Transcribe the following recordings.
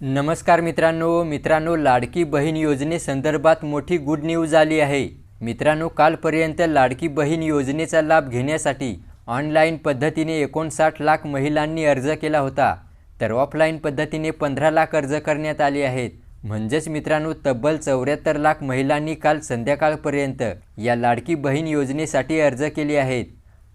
नमस्कार मित्रांनो मित्रांनो लाडकी बहीण योजनेसंदर्भात मोठी गुड न्यूज आली आहे. मित्रांनो कालपर्यंत लाडकी बहीण योजनेचा लाभ घेण्यासाठी ऑनलाईन पद्धतीने एकोणसाठ लाख महिलांनी अर्ज केला होता. तर ऑफलाईन पद्धतीने पंधरा लाख अर्ज करण्यात आले आहेत. म्हणजेच मित्रांनो तब्बल चौऱ्याहत्तर लाख महिलांनी काल संध्याकाळपर्यंत या लाडकी बहीण योजनेसाठी अर्ज केले आहेत.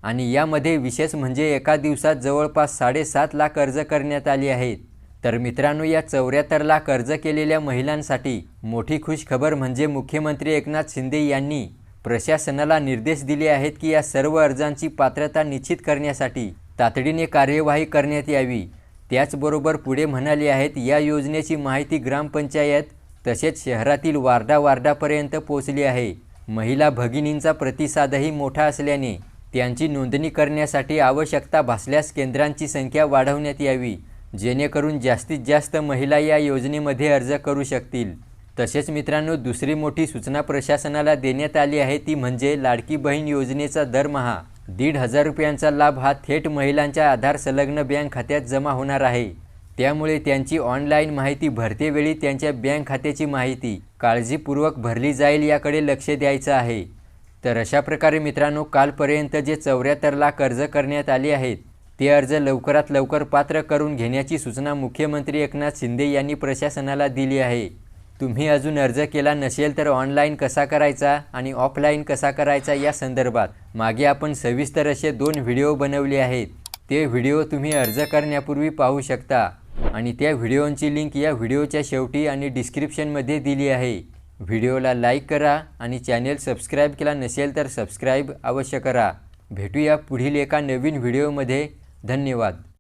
आणि यामध्ये विशेष म्हणजे एका दिवसात जवळपास साडेसात लाख अर्ज करण्यात आले आहेत. तर मित्रांनो या चौऱ्याहत्तरला कर्ज केलेल्या महिलांसाठी मोठी खुश खबर म्हणजे मुख्यमंत्री एकनाथ शिंदे यांनी प्रशासनाला निर्देश दिले आहेत की या सर्व अर्जांची पात्रता निश्चित करण्यासाठी तातडीने कार्यवाही करण्यात यावी. त्याचबरोबर पुढे म्हणाले आहेत या योजनेची माहिती ग्रामपंचायत तसेच शहरातील वार्डा वार्डापर्यंत पोहोचली आहे. महिला भगिनींचा प्रतिसादही मोठा असल्याने त्यांची नोंदणी करण्यासाठी आवश्यकता भासल्यास केंद्रांची संख्या वाढवण्यात यावी. जेणेकरून जास्तीत जास्त महिला या योजनेमध्ये अर्ज करू शकतील. तसेच मित्रांनो दुसरी मोठी सूचना प्रशासनाला देण्यात आली आहे ती म्हणजे लाडकी बहीण योजनेचा दरमहा दीड हजार रुपयांचा लाभ हा थेट महिलांच्या आधार संलग्न बँक खात्यात जमा होणार आहे. त्यामुळे त्यांची ऑनलाईन माहिती भरतेवेळी त्यांच्या बँक खात्याची माहिती काळजीपूर्वक भरली जाईल याकडे लक्ष द्यायचं आहे. तर अशा प्रकारे मित्रांनो कालपर्यंत जे चौऱ्याहत्तर लाख अर्ज करण्यात आले आहेत ते अर्ज लवकरात लवकर पात्र करून घेण्याची सूचना मुख्यमंत्री एकनाथ शिंदे यांनी प्रशासनाला दिली आहे. तुम्ही अजून अर्ज केला नसेल तर ऑनलाईन कसा करायचा आणि ऑफलाईन कसा करायचा या संदर्भात मागे आपण सविस्तर असे दोन व्हिडिओ बनवले आहेत. ते व्हिडिओ तुम्ही अर्ज करण्यापूर्वी पाहू शकता आणि त्या व्हिडिओंची लिंक या व्हिडिओच्या शेवटी आणि डिस्क्रिप्शनमध्ये दिली आहे. व्हिडिओला लाईक करा आणि चॅनेल सबस्क्राईब केला नसेल तर सबस्क्राईब अवश्य करा. भेटूया पुढील एका नवीन व्हिडिओमध्ये. धन्यवाद.